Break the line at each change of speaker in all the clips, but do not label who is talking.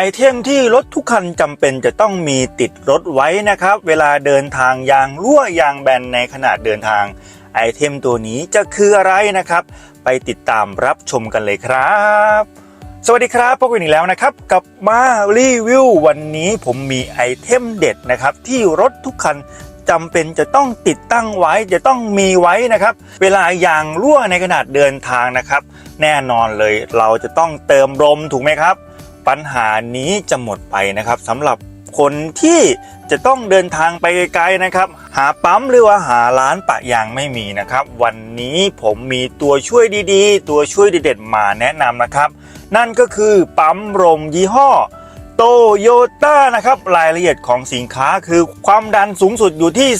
ไอเทมที่รถทุกคันจำเป็นจะต้องมีติดรถไว้นะครับ เวลาเดินทางยางรั่วยางแบนในขณะเดินทาง ไอเทมตัวนี้จะคืออะไรนะครับ ไปติดตามรับชมกันเลยครับ สวัสดีครับพบกันอีกแล้วนะครับ กับมารีวิววันนี้ผมมีไอเทมเด็ดนะครับ ที่รถทุกคันจำเป็นจะต้องติดตั้งไว้จะต้องมีไว้นะครับ เวลายางรั่วในขณะเดินทางนะครับ แน่นอนเลยเราจะต้องเติมลมถูกไหมครับ ปัญหานี้จะหมดไปนะครับสำหรับคนที่จะต้องเดินทางไปไกลๆนะครับ หาปั๊มหรือว่าหาร้านปะยางไม่มีนะครับ วันนี้ผมมีตัวช่วยดีๆ ตัวช่วยเด็ดๆมาแนะนำนะครับ นั่นก็คือปั๊มลมยี่ห้อ โตโยต้านะครับ รายละเอียดของสินค้าคือความดันสูงสุดอยู่ที่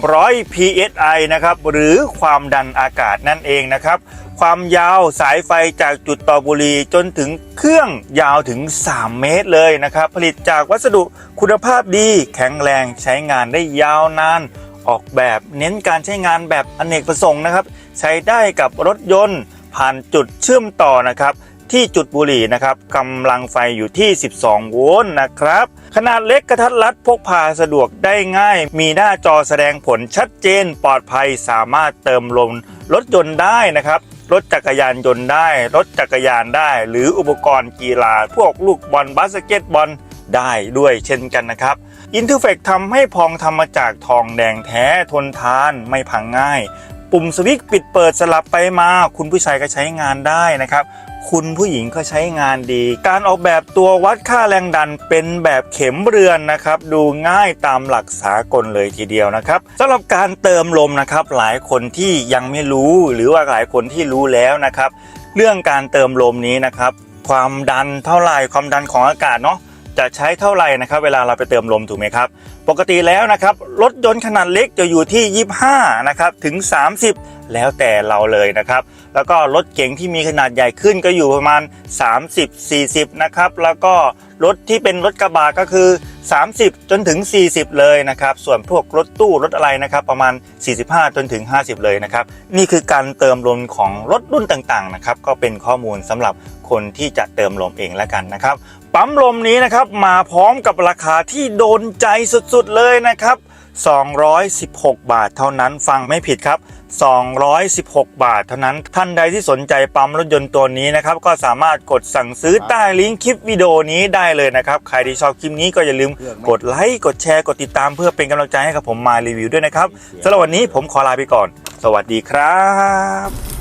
300 psi นะครับ หรือความดันอากาศนั่นเองนะครับ ความยาวสายไฟจากจุดต่อบุรีจนถึงเครื่องยาวถึง 3 เมตรเลยนะครับ ผลิตจากวัสดุคุณภาพดีแข็งแรงใช้งานได้ยาวนานออกแบบเน้นการใช้งานแบบอเนกประสงค์นะครับ ใช้ได้กับรถยนต์ผ่านจุดเชื่อมต่อนะครับ ที่จุดบุหรี่นะครับกำลังไฟอยู่ที่ 12 โวลต์นะครับ ขนาดเล็กกระทัดรัดพกพาสะดวกได้ง่าย มีหน้าจอแสดงผลชัดเจนปลอดภัยสามารถเติมลมรถยนต์ได้นะครับรถจักรยานยนต์ได้ รถจักรยานได้ หรืออุปกรณ์กีฬา พวกลูกบอลบาสเกตบอลได้ด้วยเช่นกันนะครับอินเทอร์เฟกทำให้พองทำมาจากทองแดงแท้ทนทานไม่พังง่ายปุ่มสวิตช์ปิดเปิดสลับไปมา คุณผู้ชายก็ใช้งานได้นะครับ คุณผู้หญิงก็ใช้งานดี การออกแบบตัววัดค่าแรงดันเป็นแบบเข็มเรือนนะครับ ดูง่ายตามหลักสากลเลยทีเดียวนะครับสำหรับการเติมลมนะครับ หลายคนที่ยังไม่รู้หรือว่าหลายคนที่รู้แล้วนะครับ เรื่องการเติมลมนี้นะครับ ความดันเท่าไหร่ความดันของอากาศเนาะ จะใช้เท่าไหร่นะครับ เวลาเราไปเติมลมถูกไหมครับ ปกติแล้วนะครับรถยนต์ขนาดเล็กจะอยู่ที่ 25 นะครับถึง 30 แล้วแต่เราเลยนะครับ แล้วก็รถเก๋งที่มีขนาดใหญ่ขึ้นก็อยู่ประมาณ 30 40 นะครับ แล้วก็รถที่เป็นรถกระบะก็คือ 30 จนถึง 40 เลยนะครับ ส่วนพวกรถตู้รถอะไรนะครับ ประมาณ 45 จนถึง 50 เลยนะครับ นี่คือการเติมลมของรถรุ่นต่างๆนะครับ ก็เป็นข้อมูลสำหรับคนที่จะเติมลมเองแล้วกันนะครับ ปั๊มลมนี้นะครับมาพร้อมกับราคาที่โดนใจสุดๆเลยนะครับ 216 บาทเท่านั้นฟังไม่ผิดครับ 216 บาทเท่านั้นท่านใดที่สนใจปั๊มรถยนต์ตัวนี้นะครับก็สามารถกดสั่งซื้อใต้ลิงก์คลิปวิดีโอนี้ได้เลยนะครับ ใครที่ชอบคลิปนี้ก็อย่าลืมกดไลค์กดแชร์กดติดตามเพื่อเป็นกำลังใจให้กับผมมารีวิวด้วยนะครับสำหรับวันนี้ผมขอลาไปก่อน สวัสดีครับ